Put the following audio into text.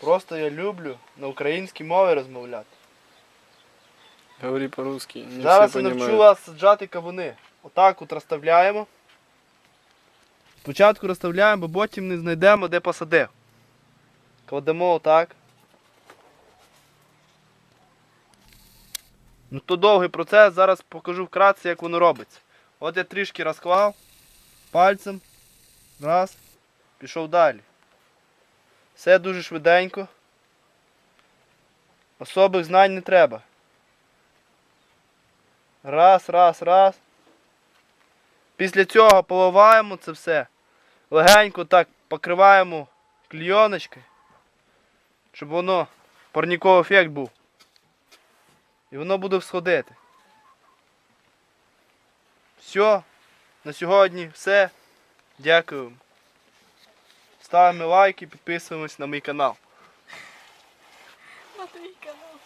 Просто я люблю на українській мові розмовляти. Говори по-русски. Зараз я навчу вас саджати кавуни. Отак от розставляємо. Спочатку розставляємо, бо потім не знайдемо, де посадив. Кладемо отак. Ну то довгий процес, зараз покажу вкратце, як воно робиться. От я трішки розклав пальцем. Раз. Пішов далі. Все дуже швиденько. Особих знань не треба. Раз, раз, раз. Після цього поливаємо це все. Легенько так покриваємо клійоночкою, щоб воно парніковий ефект був. І воно буде всходити. Все. На сьогодні все. Дякую. Ставимо лайки, підписуємось на мій канал. На твій канал.